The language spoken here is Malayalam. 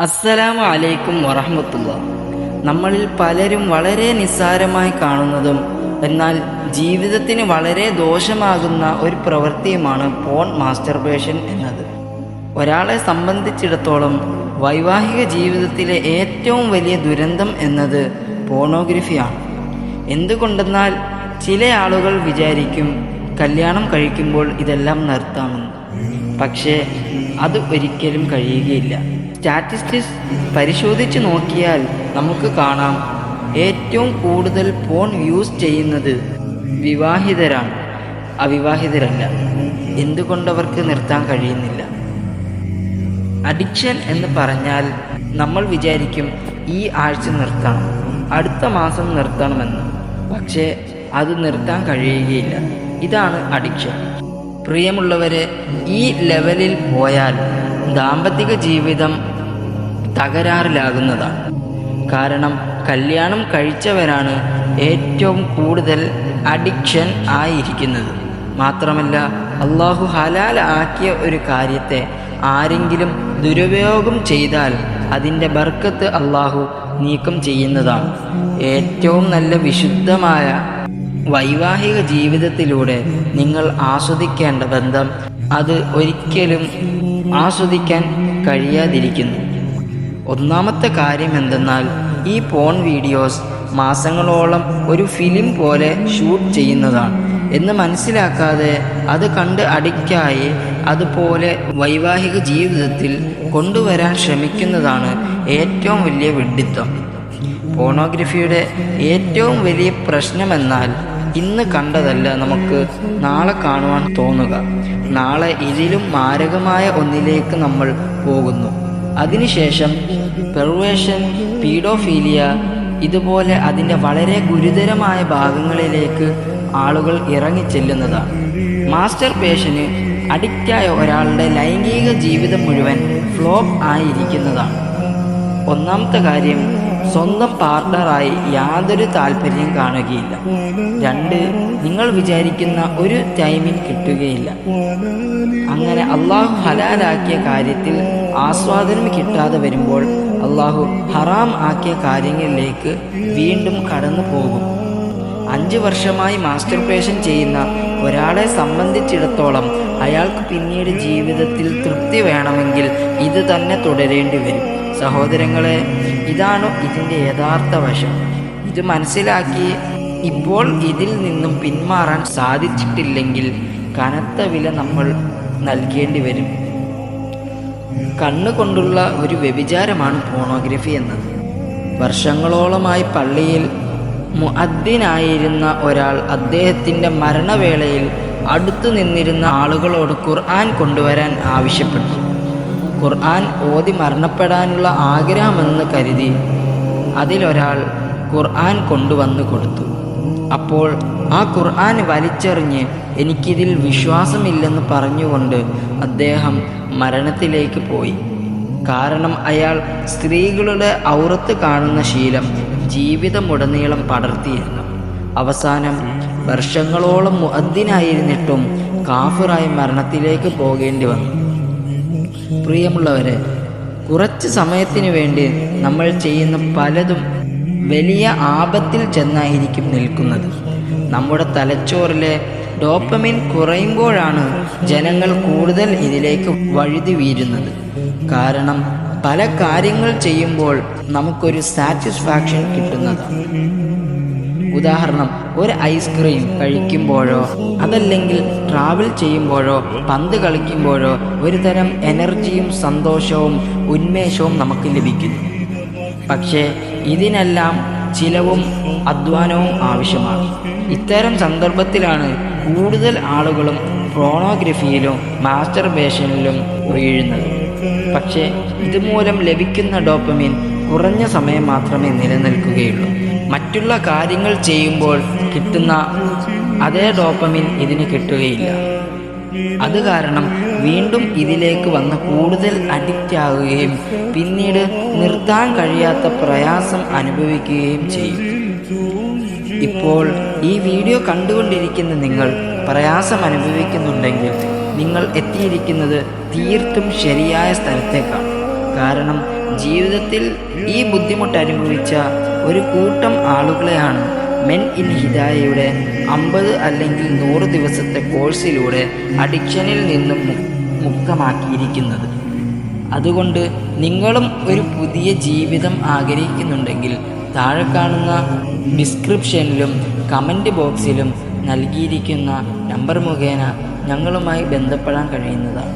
അസ്സലാമു അലൈക്കും വറഹമത്തുള്ള. നമ്മളിൽ പലരും വളരെ നിസ്സാരമായി കാണുന്നതും എന്നാൽ ജീവിതത്തിന് വളരെ ദോഷമാകുന്ന ഒരു പ്രവൃത്തിയുമാണ് പോൺ മാസ്റ്റർബേഷൻ എന്നത്. ഒരാളെ സംബന്ധിച്ചിടത്തോളം വൈവാഹിക ജീവിതത്തിലെ ഏറ്റവും വലിയ ദുരന്തം എന്നത് പോണോഗ്രഫിയാണ് എന്തുകൊണ്ടെന്നാൽ ചില ആളുകൾ വിചാരിക്കും കല്യാണം കഴിക്കുമ്പോൾ ഇതെല്ലാം നിർത്താമെന്ന്. പക്ഷേ അത് ഒരിക്കലും കഴിയുകയില്ല. സ്റ്റാറ്റിസ്റ്റിക്സ് പരിശോധിച്ച് നോക്കിയാൽ നമുക്ക് കാണാം ഏറ്റവും കൂടുതൽ ഫോൺ യൂസ് ചെയ്യുന്നത് വിവാഹിതരാണ്. അവിവാഹിതരല്ല. എന്തുകൊണ്ടവർക്ക് നിർത്താൻ കഴിയുന്നില്ല? അഡിക്ഷൻ എന്ന് പറഞ്ഞാൽ നമ്മൾ വിചാരിക്കും ഈ ആഴ്ച നിർത്തണം അടുത്ത മാസം നിർത്തണമെന്ന്. പക്ഷേ അത് നിർത്താൻ കഴിയുകയില്ല. ഇതാണ് അഡിക്ഷൻ. പ്രിയമുള്ളവരെ ഈ ലെവലിൽ പോയാൽ ദാമ്പത്തിക ജീവിതം തകരാറിലാകുന്നതാണ്. കാരണം കല്യാണം കഴിച്ചവരാണ് ഏറ്റവും കൂടുതൽ അഡിക്ഷൻ ആയിരിക്കുന്നത്. മാത്രമല്ല അള്ളാഹു ഹലാൽ ആക്കിയ ഒരു കാര്യത്തെ ആരെങ്കിലും ദുരുപയോഗം ചെയ്താൽ അതിന്റെ ബർക്കത്ത് അള്ളാഹു നീക്കം ചെയ്യുന്നതാണ്. ഏറ്റവും നല്ല വിശുദ്ധമായ വൈവാഹിക ജീവിതത്തിലൂടെ നിങ്ങൾ ആസ്വദിക്കേണ്ട ബന്ധം അത് ഒരിക്കലും ആസ്വദിക്കാൻ കഴിയാതിരിക്കുന്നു. ഒന്നാമത്തെ കാര്യം എന്തെന്നാൽ ഈ പോൺ വീഡിയോസ് മാസങ്ങളോളം ഒരു ഫിലിം പോലെ ഷൂട്ട് ചെയ്യുന്നതാണ്. എന്ന് മനസ്സിലാക്കാതെ അത് കണ്ട് അഡിക്റ്റായി അതുപോലെ വൈവാഹിക ജീവിതത്തിൽ കൊണ്ടുവരാൻ ശ്രമിക്കുന്നതാണ് ഏറ്റവും വലിയ വിഡ്ഢിത്തം പോണോഗ്രഫിയുടെ ഏറ്റവും വലിയ പ്രശ്നമെന്നാൽ ഇന്ന് കണ്ടതല്ല നമുക്ക് നാളെ കാണുവാൻ തോന്നുക. നാളെ ഇതിലും മാരകമായ ഒന്നിലേക്ക് നമ്മൾ പോകുന്നു. അതിനുശേഷം പെർവേഷൻ പീഡോഫീലിയ ഇതുപോലെ അതിന്റെ വളരെ ഗുരുതരമായ ഭാഗങ്ങളിലേക്ക് ആളുകൾ ഇറങ്ങിച്ചെല്ലുന്നതാണ് മാസ്റ്റർ പേഷന് അഡിക്റ്റായ ഒരാളുടെ ലൈംഗിക ജീവിതം മുഴുവൻ ഫ്ലോപ്പ് ആയിരിക്കുന്നതാണ്. ഒന്നാമത്തെ കാര്യം സ്വന്തം പാർട്ണറായി യാതൊരു താല്പര്യം കാണുകയില്ല. രണ്ട് നിങ്ങൾ വിചാരിക്കുന്ന ഒരു ടൈമിൽ കിട്ടുകയില്ല. അങ്ങനെ അള്ളാഹു ഹലാലാക്കിയ കാര്യത്തിൽ ആസ്വാദനം കിട്ടാതെ വരുമ്പോൾ അള്ളാഹു ഹറാം ആക്കിയ കാര്യങ്ങളിലേക്ക് വീണ്ടും കടന്നു പോകും. അഞ്ച് വർഷമായി മാസ്റ്റർപേഷൻ ചെയ്യുന്ന ഒരാളെ സംബന്ധിച്ചിടത്തോളം അയാൾക്ക് പിന്നീട് ജീവിതത്തിൽ തൃപ്തി വേണമെങ്കിൽ ഇത് തന്നെ തുടരേണ്ടി വരും. സഹോദരങ്ങളെ ഇതാണ് ഇതിന്റെ യഥാർത്ഥ വശം. ഇത് മനസ്സിലാക്കി ഇപ്പോൾ ഇതിൽ നിന്നും പിന്മാറാൻ സാധിച്ചിട്ടില്ലെങ്കിൽ കനത്ത വില നമ്മൾ നൽകേണ്ടി വരും. കണ്ണുകൊണ്ടുള്ള ഒരു വ്യഭിചാരമാണ് പോണോഗ്രഫി എന്നത്. വർഷങ്ങളോളമായി പള്ളിയിൽ മുഅദ്ദിനായിരുന്ന ഒരാൾ അദ്ദേഹത്തിന്റെ മരണവേളയിൽ അടുത്തു നിന്നിരുന്ന ആളുകളോട് ഖുർആൻ കൊണ്ടുവരാൻ ആവശ്യപ്പെട്ടു. ഖുർആൻ ഓതി മരണപ്പെടാനുള്ള ആഗ്രഹമെന്ന് കരുതി അതിലൊരാൾ ഖുർആൻ കൊണ്ടുവന്ന് കൊടുത്തു. അപ്പോൾ ആ ഖുർആൻ വലിച്ചെറിഞ്ഞ് എനിക്കിതിൽ വിശ്വാസമില്ലെന്ന് പറഞ്ഞുകൊണ്ട് അദ്ദേഹം മരണത്തിലേക്ക് പോയി. കാരണം അയാൾ സ്ത്രീകളുടെ ഔറത്ത് കാണുന്ന ശീലം ജീവിതമുടനീളം പടർത്തിയിരുന്നു അവസാനം വർഷങ്ങളോളം മുഅദ്ദിനായിരുന്നിട്ടും കാഫിറായി മരണത്തിലേക്ക് പോകേണ്ടി വന്നു. പ്രിയമുള്ളവരെ കുറച്ച് സമയത്തിന് വേണ്ടി നമ്മൾ ചെയ്യുന്ന പലതും വലിയ ആപത്തിൽ ചെന്നായിരിക്കും നിൽക്കുന്നത്. നമ്മുടെ തലച്ചോറിലെ ഡോപ്പമിൻ കുറയുമ്പോഴാണ് ജനങ്ങൾ കൂടുതൽ ഇതിലേക്ക് വഴുതി വീരുന്നത് കാരണം പല കാര്യങ്ങൾ ചെയ്യുമ്പോൾ നമുക്കൊരു സാറ്റിസ്ഫാക്ഷൻ കിട്ടുന്നതാണ്. ഉദാഹരണം ഒരു ഐസ്ക്രീം കഴിക്കുമ്പോഴോ അതല്ലെങ്കിൽ ട്രാവൽ ചെയ്യുമ്പോഴോ പന്ത് കളിക്കുമ്പോഴോ ഒരു തരം എനർജിയും സന്തോഷവും ഉന്മേഷവും നമുക്ക് ലഭിക്കുന്നു പക്ഷേ ഇതിനെല്ലാം ചിലവും അധ്വാനവും ആവശ്യമാണ്. ഇത്തരം സന്ദർഭത്തിലാണ് കൂടുതൽ ആളുകളും പ്രോണോഗ്രഫിയിലും മാസ്റ്റർബേഷനിലും വീഴുന്നത് പക്ഷേ ഇതുമൂലം ലഭിക്കുന്ന ഡോപ്പമിൻ കുറഞ്ഞ സമയം മാത്രമേ നിലനിൽക്കുകയുള്ളൂ. മറ്റുള്ള കാര്യങ്ങൾ ചെയ്യുമ്പോൾ കിട്ടുന്ന അതേ ഡോപ്പമിൻ ഇതിന് കിട്ടുകയില്ല. അത് കാരണം വീണ്ടും ഇതിലേക്ക് വന്ന് കൂടുതൽ അഡിക്റ്റ് ആകുകയും പിന്നീട് നിർത്താൻ കഴിയാത്ത പ്രയാസം അനുഭവിക്കുകയും ചെയ്യും. ഇപ്പോൾ ഈ വീഡിയോ കണ്ടുകൊണ്ടിരിക്കുന്ന നിങ്ങൾ പ്രയാസം അനുഭവിക്കുന്നുണ്ടെങ്കിൽ നിങ്ങൾ എത്തിയിരിക്കുന്നത് തീർത്തും ശരിയായ സ്ഥലത്തേക്കാണ്. കാരണം ജീവിതത്തിൽ ഈ ബുദ്ധിമുട്ട് അനുഭവിച്ച ഒരു കൂട്ടം ആളുകളെയാണ് മെൻ ഇൻ ഹിദായയുടെ അമ്പത് അല്ലെങ്കിൽ നൂറ് ദിവസത്തെ കോഴ്സിലൂടെ അഡിക്ഷനിൽ നിന്നും മുക്തമാക്കിയിരിക്കുന്നത്. അതുകൊണ്ട് നിങ്ങളും ഒരു പുതിയ ജീവിതം ആഗ്രഹിക്കുന്നുണ്ടെങ്കിൽ താഴെ കാണുന്ന ഡിസ്ക്രിപ്ഷനിലും കമന്റ് ബോക്സിലും നൽകിയിരിക്കുന്ന നമ്പർ മുഖേന ഞങ്ങളുമായി ബന്ധപ്പെടാൻ കഴിയുന്നതാണ്.